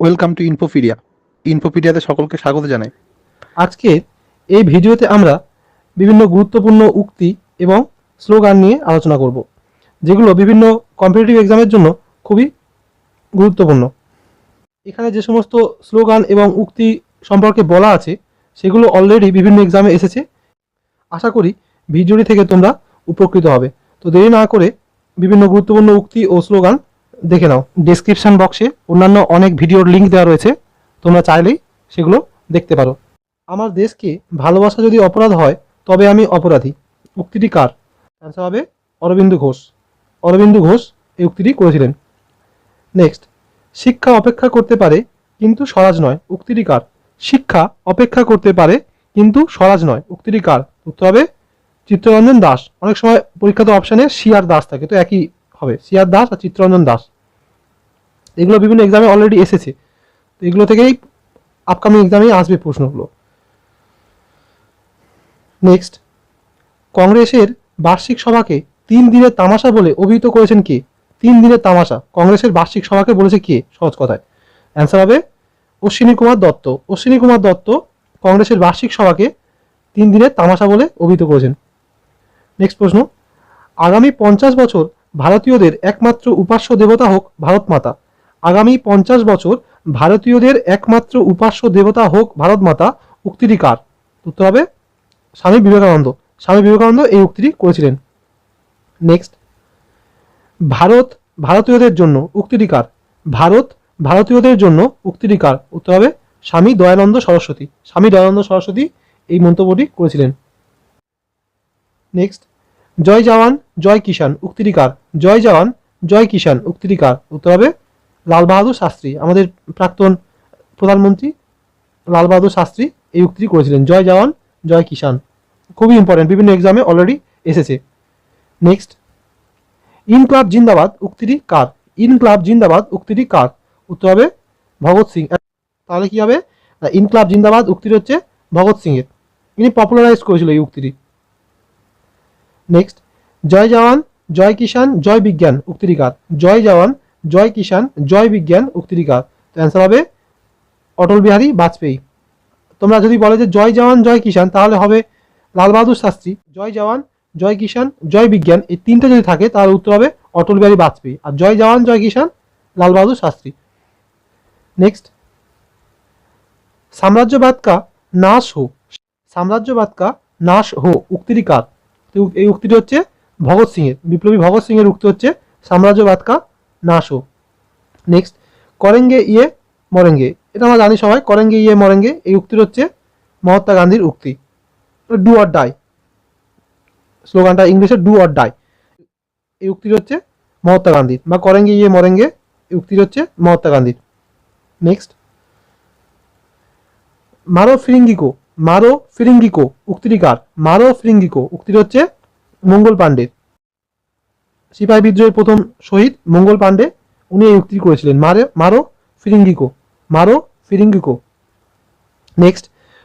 Welcome to ইনফোপিডিয়া ইনফোপিডিয়াতে সকলকে স্বাগত জানাই। আজকে এই ভিডিওতে আমরা বিভিন্ন গুরুত্বপূর্ণ উক্তি এবং স্লোগান নিয়ে আলোচনা করব, যেগুলো বিভিন্ন কম্পিটিটিভ এক্সামের জন্য খুবই গুরুত্বপূর্ণ। এখানে যে সমস্ত স্লোগান এবং উক্তি সম্পর্কে বলা আছে, সেগুলো অলরেডি বিভিন্ন এক্সামে এসেছে। আশা করি ভিডিওটি থেকে তোমরা উপকৃত হবে। তো দেরি না করে বিভিন্ন গুরুত্বপূর্ণ উক্তি ও স্লোগান দেখে নাও। ডেসক্রিপশন বক্সে অন্যান্য অনেক ভিডিওর লিঙ্ক দেওয়া রয়েছে। তোমরা চাইলেই সেগুলো দেখতে পারো। আমার দেশকে ভালোবাসা যদি অপরাধ হয়, তবে আমি অপরাধী। উক্তিটি কার? অ্যান্সার হবে অরবিন্দু ঘোষ। অরবিন্দু ঘোষ এই উক্তিটি করেছিলেন। নেক্সট শিক্ষা অপেক্ষা করতে পারে, কিন্তু স্বরাজ নয়। উক্তিটি কার? শিক্ষা অপেক্ষা করতে পারে, কিন্তু স্বরাজ নয়। উক্তিটি কার? উত্তর হবে চিত্তরঞ্জন দাস। অনেক সময় পরীক্ষাতে অপশানে সিআর দাস থাকে, তো একই হবে। সিআর দাস আর চিত্তরঞ্জন দাস। এগুলো বিভিন্ন এক্সামে অলরেডি এসেছে। তো এগুলো থেকেই আপকামিং এক্সামেই আসবে প্রশ্নগুলো। নেক্সট কংগ্রেসের বার্ষিক সভাকে তিন দিনের তামাশা বলে অভিহিত করেছেন কে? তিন দিনের তামাশা। কংগ্রেসের বার্ষিক সভাকে বলেছে কে? সহজ কথায়। অ্যান্সার হবে অশ্বিনী কুমার দত্ত। অশ্বিনী কুমার দত্ত কংগ্রেসের বার্ষিক সভাকে তিন দিনের তামাশা বলে অভিহিত করেছেন। নেক্সট প্রশ্ন, আগামী পঞ্চাশ বছর ভারতীয়দের একমাত্র উপাস্য দেবতা হোক ভারত মাতা আগামী পঞ্চাশ বছর ভারতীয়দের একমাত্র উপাস্য দেবতা হোক ভারত মাতা উক্তিটি কার? উত্তর হবে স্বামী বিবেকানন্দ। স্বামী বিবেকানন্দ এই উক্তিটি করেছিলেন। নেক্সট ভারত ভারতীয়দের জন্য উক্তিটি কার? ভারত ভারতীয়দের জন্য উক্তিটি কার? উত্তর হবে স্বামী দয়ানন্দ সরস্বতী। স্বামী দয়ানন্দ সরস্বতী এই মন্তব্যটি করেছিলেন। নেক্সট জয় জওয়ান, জয় কিষান উক্তিটি কার জয় জওয়ান, জয় কিষান উক্তিটি কার উত্তর হবে লাল বাহাদুর শাস্ত্রী। আমাদের প্রাক্তন প্রধানমন্ত্রী লাল বাহাদুর শাস্ত্রী এই উক্তিটি করেছিলেন, জয় জওয়ান, জয় কিষান খুবই ইম্পর্টেন্ট বিভিন্ন এক্সামে অলরেডি এসেছে। নেক্সট ইনক্লাব জিন্দাবাদ, উক্তিটি কার? ইনক্লাব জিন্দাবাদ, উক্তিটি কার? উত্তর হবে ভগৎ সিং। তাহলে কি হবে? ইনক্লাব জিন্দাবাদ, উক্তিটি হচ্ছে ভগৎ সিংয়ের। ইনি পপুলারাইজ করেছিল এই উক্তিটি। নেক্সট জয় জওয়ান জয় কিষান জয় বিজ্ঞান উক্তিটি কার জয় জওয়ান জয় কিষান জয় বিজ্ঞান উক্তিটি কার তো অ্যান্সার হবে অটল বিহারী বাজপেয়ী। তোমরা যদি বলে যে জয় জওয়ান, জয় কিষান তাহলে হবে লাল বাহাদুর শাস্ত্রী। জয় জওয়ান, জয় কিষান জয় বিজ্ঞান, এই তিনটে যদি থাকে, তাহলে উত্তর হবে অটল বিহারী বাজপেয়ী। আর জয় জওয়ান, জয় কিষান লাল বাহাদুর শাস্ত্রী। নেক্সট সাম্রাজ্যবাদ কা নাশ হো। সাম্রাজ্যবাদ কা নাশ হো উক্তিটি কার তো এই উক্তিটি হচ্ছে ভগৎ সিংয়ের, বিপ্লবী ভগৎ সিংয়ের উক্তি হচ্ছে সাম্রাজ্যবাদ কা নাশ হো নেক্সট করেঙ্গে ইয়ে মরেঙ্গে। এটা আমরা জানি সবাই, করেঙ্গে ইয়ে মরেঙ্গে, এই উক্তির হচ্ছে মহাত্মা গান্ধীর উক্তি। ডু অর ডাই স্লোগানটা ইংলিশে ডু অর ডাই এই উক্তির হচ্ছে মহাত্মা গান্ধীর, বা করেঙ্গে ইয়ে মরেঙ্গে, এই উক্তির হচ্ছে মহাত্মা গান্ধীর। নেক্সট মারো ফিরিঙ্গিকো মারো ফিরিঙ্গিকো উক্তিটি কার? মারো ফিরিঙ্গিকো। উক্তিটি হচ্ছে মঙ্গল পাণ্ডের সিপাহী বিদ্রোহের প্রথম শহীদ মঙ্গল পাণ্ডে। উনি এই উক্তি করেছিলেন। মারে, মারো ফিরিঙ্গিকো। মারো ফিরিঙ্গিকো। নেক্সট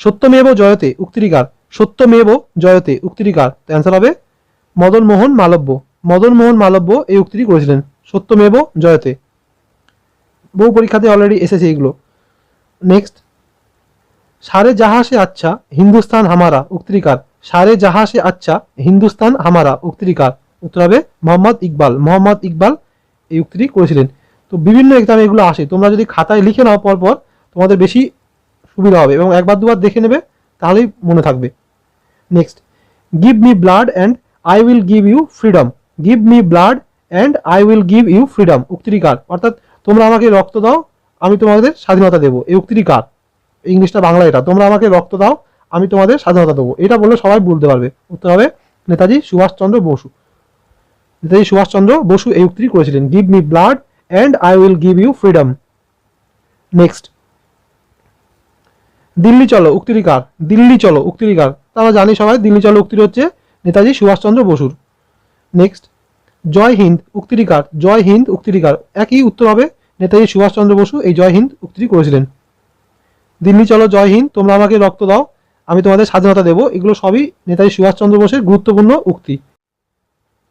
সত্যমেব জয়তে উক্তিরিকার সত্যমেব জয়তে উক্তিরিকার অ্যান্সার হবে মদন মোহন মালব্য। মদন মোহন মালব্য এই উক্তিটি করেছিলেন। সত্যমেব জয়তে। বহু পরীক্ষাতে অলরেডি এসেছে এগুলো। নেক্সট সারে যাহা সে আচ্ছা হিন্দুস্তান হামারা, উক্তিকার। সারে যাহা সে আচ্ছা হিন্দুস্তান হামারা উক্তিরিকার উত্তর হবে মোহাম্মদ ইকবাল। মোহাম্মদ ইকবাল এই উক্তিটি করেছিলেন। তো বিভিন্ন এক্সামে এগুলো আসে। তোমরা যদি খাতায় লিখে নাও পরপর তোমাদের বেশি সুবিধা হবে এবং একবার দুবার দেখে নেবে, তাহলেই মনে থাকবে। Next give me blood and I will give you freedom give me blood and I will give you freedom উক্তিটি কার? অর্থাৎ তোমরা আমাকে রক্ত দাও, আমি তোমাদের স্বাধীনতা দেবো। এই উক্তিটি কার? ইংলিশটা বাংলা এটা। তোমরা আমাকে রক্ত দাও, আমি তোমাদের স্বাধীনতা দেবো। এটা বললে সবাই বলতে পারবে। উত্তর হবে নেতাজি সুভাষচন্দ্র বসু। নেতাজি সুভাষচন্দ্র বসু এই উক্তিটি করেছিলেন give me blood and I will give you freedom next Delhi চলো, উক্তিটি কার? দিল্লি চলো, উক্তিটি কার? তা আমরা জানি সবাই, দিল্লি চলো উক্তিটি হচ্ছে নেতাজি সুভাষচন্দ্র বসুর। নেক্সট জয় হিন্দ, উক্তিটি কার? জয় হিন্দ, উক্তিটি কার? একই উত্তর হবে, নেতাজি সুভাষচন্দ্র বসু এই জয় হিন্দ উক্তিটি করেছিলেন। দিল্লি চলো, জয় হিন্দ, তোমরা আমাকে রক্ত দাও, আমি তোমাদের স্বাধীনতা দেবো। এগুলো সবই নেতাজি সুভাষচন্দ্র বোসের গুরুত্বপূর্ণ উক্তি।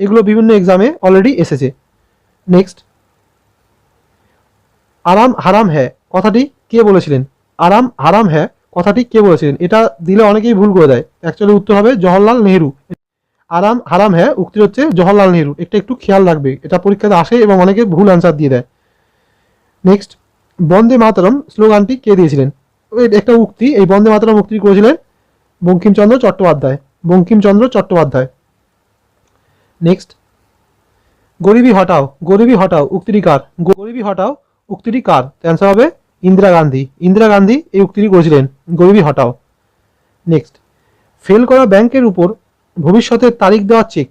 এগুলো বিভিন্ন এক্সামে অলরেডি এসেছে। নেক্সট আরাম হারাম হ্যাঁ কথাটি কে বলেছিলেন? আরাম হারাম হ্যাঁ কথাটি কে বলেছিলেন? এটা দিলে অনেকেই ভুল করে দেয়। অ্যাকচুয়ালি উত্তর হবে জওহরলাল নেহেরু। আরাম হারাম হ্যাঁ উক্তি হচ্ছে জওহরলাল নেহেরু। এটা একটু খেয়াল রাখবে। এটা পরীক্ষাতে আসে এবং অনেকে ভুল অ্যান্সার দিয়ে দেয়। নেক্সট বন্দে মাতরম, স্লোগানটি কে দিয়েছিলেন? একটা উক্তি, এই বন্দে মাতরম উক্তি করেছিলেন বঙ্কিমচন্দ্র চট্টোপাধ্যায় বঙ্কিমচন্দ্র চট্টোপাধ্যায়। নেক্সট গরিবী হটাও গরিবী হটাও, উক্তিটি কার? গরিবী হটাও, উক্তিটি কার? অ্যান্সার হবে ইন্দিরা গান্ধী। ইন্দিরা গান্ধী এই উক্তিটি করেছিলেন, গরিবী হটাও। নেক্সট ফেল করা ব্যাংকের উপর ভবিষ্যতের তারিখ দেওয়া চেক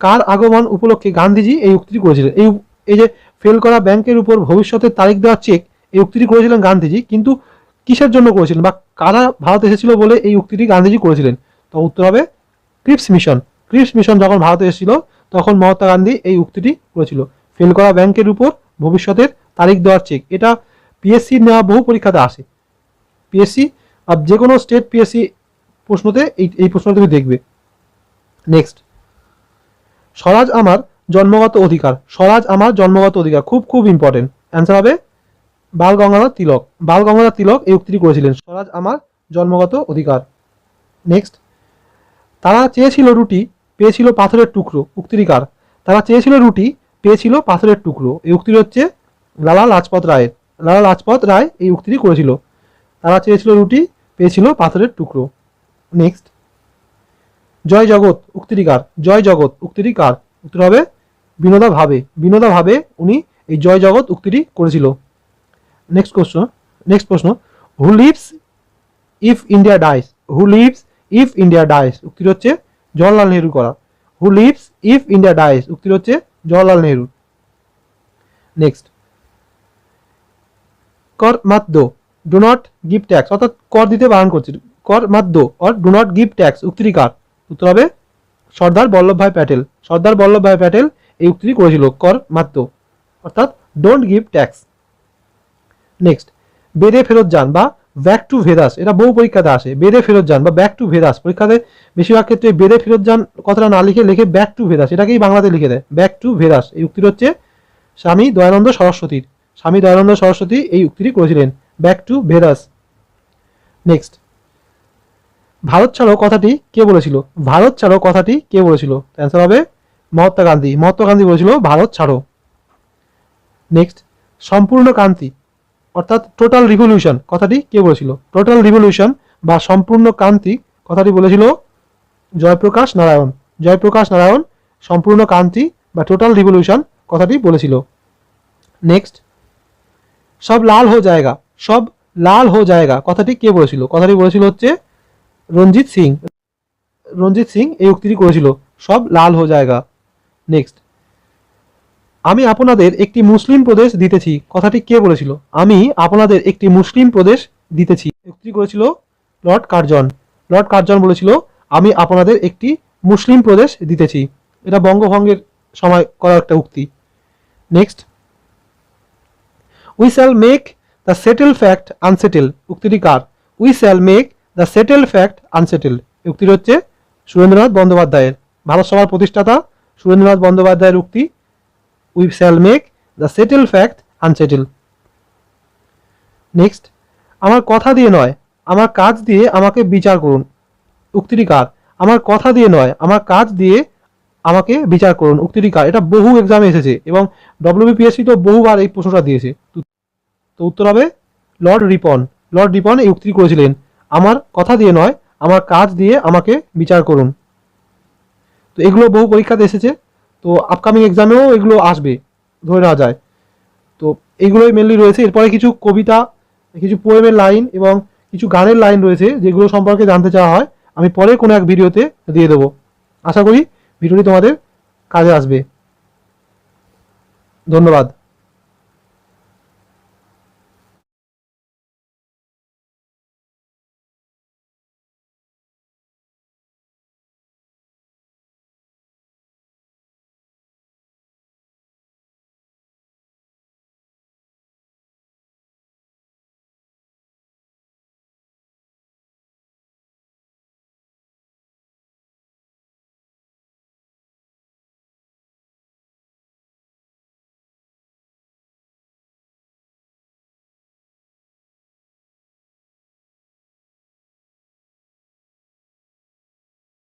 কার আগমন উপলক্ষে গান্ধীজি এই উক্তিটি করেছিলেন? এই এই যে ফেল করা ব্যাংকের উপর ভবিষ্যতের তারিখ দেওয়া চেক এই উক্তিটি করেছিলেন গান্ধীজি, কিন্তু কিসের জন্য করেছিলেন বা কারা ভারত এসেছিল বলে এই উক্তিটি গান্ধীজি করেছিলেন? তো উত্তর হবে ক্রিপস মিশন। ক্রিপস মিশন যখন ভারতে এসেছিল, তখন মহাত্মা গান্ধী এই উক্তিটি করেছিল। ফেল করা ব্যাংকের উপর ভবিষ্যতের তারিখ দেওয়ার চেক। এটা পিএসসি নেওয়া বহু পরীক্ষাতে আসে। পিএসসি আর যে কোনো স্টেট পিএসসি প্রশ্নতে এই এই প্রশ্ন তুমি দেখবে। নেক্সট স্বরাজ আমার জন্মগত অধিকার। স্বরাজ আমার জন্মগত অধিকার। খুব খুব ইম্পর্টেন্ট অ্যান্সার হবে বাল গঙ্গাধর তিলক। বাল গঙ্গাধর তিলক এই উক্তিটি করেছিলেন। স্বরাজ আমার জন্মগত অধিকার। নেক্সট তারা চেয়েছিল রুটি, পেয়েছিল পাথরের টুকরো। উক্তিটি কার? তারা চেয়েছিল রুটি, পেয়েছিল পাথরের টুকরো। এই উক্তিটি হচ্ছে লালা লাজপত রায়ের। লালা লাজপত রায় এই উক্তিটি করেছিল। তারা চেয়েছিল রুটি, পেয়েছিল পাথরের টুকরো। নেক্সট জয় জগৎ, উক্তিটি কার? জয় জগৎ, উক্তিটি কার? উত্তর হবে বিনোদা ভাবে। বিনোদা ভাবে উনি এই জয় জগৎ উক্তিটি করেছিল। নেক্সট কোশ্চন নেক্সট প্রশ্ন. Who lives if India dies who lives if India dies উক্তিটি হচ্ছে জওয়াহরলাল নেহরু করা। Who lives if India dies উক্তিটি হচ্ছে জওয়াহরলাল নেহরু। নেক্সট কর দো ডু নট গিভ ট্যাক্স অর্থাৎ কর দিতে বারণ করছে। কর দো or do not give tax উক্তিটি কার? উত্তর হবে সর্দার বল্লভভাই প্যাটেল। সর্দার বল্লভভাই প্যাটেল এই উক্তিটি করেছিল। কর দো। অর্থাৎ ডোন্ট গিভ ট্যাক্স নেক্সট বেড়ে ফেরত যান বা ব্যাক টু ভেদাস এটা বহু পরীক্ষাতে আসে। বেড়ে ফেরত যান বা ব্যাক টু ভেদাস পরীক্ষাতে বেশিরভাগ ক্ষেত্রে বেড়ে ফেরত যান কথাটা না লিখে লিখে ব্যাক টু ভেদাস এটাকেই বাংলাতে লিখে দেয় ব্যাক টু ভেদাস এই উক্তিটি হচ্ছে স্বামী দয়ানন্দ সরস্বতীর। স্বামী দয়ানন্দ সরস্বতী এই উক্তিটি করেছিলেন back to Vedas next Bharat ছাড়ো কথাটি কে বলেছিল? ভারত ছাড়ো কথাটি কে বলেছিল? অ্যান্সার হবে মহাত্মা গান্ধী। মহাত্মা গান্ধী বলেছিল, ভারত ছাড়ো। নেক্সট সম্পূর্ণ ক্রান্তি। অর্থাৎ টোটাল রিভলিউশন কথাটি কে বলেছিল? টোটাল রিভলিউশন বা সম্পূর্ণ ক্রান্তি, কথাটি বলেছিল জয়প্রকাশ নারায়ণ। জয়প্রকাশ নারায়ণ, সম্পূর্ণ ক্রান্তি বা টোটাল রিভলিউশন কথাটি বলেছিল। নেক্সট সব লাল হো জায়গা, সব লাল হো জায়গা, কথাটি কে বলেছিল? কথাটি বলেছিল হচ্ছে রঞ্জিত সিং। রঞ্জিত সিং এই উক্তিটি করেছিল, সব লাল হো জায়গা। নেক্সট আমি আপনাদের একটি মুসলিম প্রদেশ দিতেছি। কথাটি কে বলেছিল? আমি আপনাদের একটি মুসলিম প্রদেশ দিতেছি। উক্তি করেছিল লর্ড কার্জন। লর্ড কার্জন বলেছিল, আমি আপনাদের একটি মুসলিম প্রদেশ দিতেছি। এটা বঙ্গভঙ্গের সময় করা একটা উক্তি। Next we shall make the settle fact unsettle উক্তিটি কার? We shall make the settle fact unsettle উক্তিটি হচ্ছে সুরেন্দ্রনাথ বন্দ্যোপাধ্যায়ের। ভারত সভার প্রতিষ্ঠাতা সুরেন্দ্রনাথ বন্দ্যোপাধ্যায়ের উক্তি we shall make the settle fact unsettle next আমার কথা দিয়ে নয়, আমার কাজ দিয়ে আমাকে বিচার করুন। উক্তিটি কার? আমার কথা দিয়ে নয়, আমার কাজ দিয়ে আমাকে বিচার করুন। উক্তিটি কার? এটা বহু এক্সামে এসেছে এবং ডব্লিউবিপিএসসি তো বহুবার এই প্রশ্নটা দিয়েছে। তো- উত্তর হবে লর্ড রিপন লর্ড রিপন এই উক্তিটি করেছিলেন, আমার কথা দিয়ে নয়, আমার কাজ দিয়ে আমাকে বিচার করুন। তো এগুলো বহু পরীক্ষাতে এসেছে। তো আপকামিং এক্সামেও এগুলো আসবে, ধরে নেওয়া যায়। তো এইগুলোই মেনলি রয়েছে। এরপরে কিছু কবিতা, কিছু পোয়েমের লাইন এবং কিছু গানের লাইন রয়েছে, যেগুলো সম্পর্কে জানতে চাওয়া হয়। আমি পরে কোনো এক ভিডিওতে দিয়ে দেবো। আশা করি ভিডিওটি তোমাদের কাজে আসবে। ধন্যবাদ।